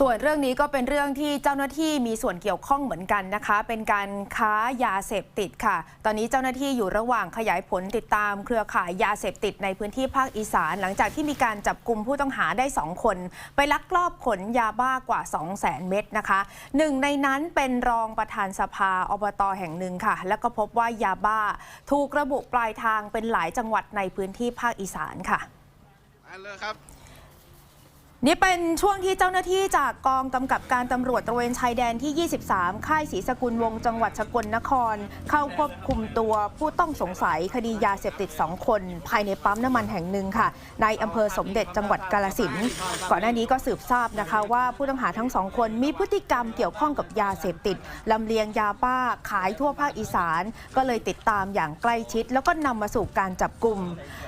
ส่วนเรื่องนี้ก็เป็นเรื่องที่เจ้าหน้าที่มีส่วนเกี่ยวข้องเหมือนกันนะคะ เป็นการค้ายาเสพติดค่ะ ตอนนี้เจ้าหน้าที่อยู่ระหว่างขยายผลติดตามเครือข่ายยาเสพติดในพื้นที่ภาคอีสาน หลังจากที่มีการจับกลุ่มผู้ต้องหาได้ 2 คน ไปลักลอบขนยาบ้ากว่า 2 0 0 0 0 0 เม็ดนะคะหนึ่งในนั้นเป็นรองประธานสภาอบตแห่งหนึ่งค่ะ แล้วก็พบว่ายาบ้าถูกระบุปลายทางเป็นหลายจังหวัดในพื้นที่ภาคอีสานค่ะมาเลยครับ นี่เป็นช่วงที่เจ้าหน้าที่จากกองกำกับการตำรวจตระเวนชายแดนที่ 23 ค่ายศรีสกุลวงจังหวัดสกลนคร เข้าควบคุมตัวผู้ต้องสงสัยคดียาเสพติด 2 คน ภายในปั๊มน้ำมันแห่งหนึ่งค่ะ ในอำเภอสมเด็จจังหวัดกาลสินก่อนหน้านี้ก็สืบทราบนะคะว่าผู้ต้องหาทั้งสองคนมีพฤติกรรมเกี่ยวข้องกับยาเสพติดลำเลียงยาบ้าขายทั่วภาคอีสาน ก็เลยติดตามอย่างใกล้ชิด แล้วก็นำมาสู่การจับกลุ่ม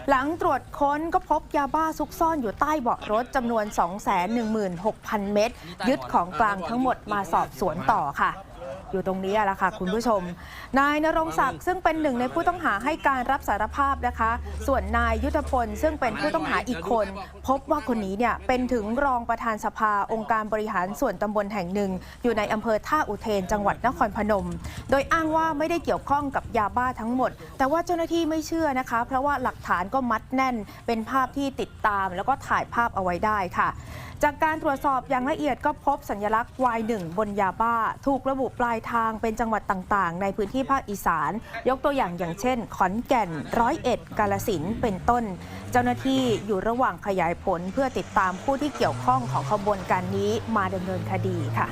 หลังตรวจค้นก็พบยาบ้าซุกซ่อนอยู่ใต้เบาะรถจำนวน216,000 เม็ดยึดของกลางทั้งหมดมาสอบสวนต่อค่ะ อยู่ตรงนี้แหละค่ะคุณผู้ชม นายนรงศักดิ์ซึ่งเป็นหนึ่งในผู้ต้องหาให้การรับสารภาพนะคะ ส่วนนายยุทธพลซึ่งเป็นผู้ต้องหาอีกคน พบว่าคนนี้เนี่ยเป็นถึงรองประธานสภาองค์การบริหารส่วนตำบลแห่งหนึ่ง อยู่ในอำเภอท่าอุเทน จังหวัดนครพนม โดยอ้างว่าไม่ได้เกี่ยวข้องกับยาบ้าทั้งหมด แต่ว่าเจ้าหน้าที่ไม่เชื่อนะคะ เพราะว่าหลักฐานก็มัดแน่น เป็นภาพที่ติดตาม แล้วก็ถ่ายภาพเอาไว้ได้ค่ะจากการตรวจสอบอย่างละเอียดก็พบสัญลักษณ์ Y1 บนยาบ้า ถูกระบุปลายทางเป็นจังหวัดต่างๆ ในพื้นที่ภาคอีสาน ยกตัวอย่างอย่างเช่น ขอนแก่นร้อยเอ็ดกาลสินเป็นต้น เจ้าหน้าที่อยู่ระหว่างขยายผลเพื่อติดตามผู้ที่เกี่ยวข้องของขบวนการนี้มาดำเนินคดีค่ะ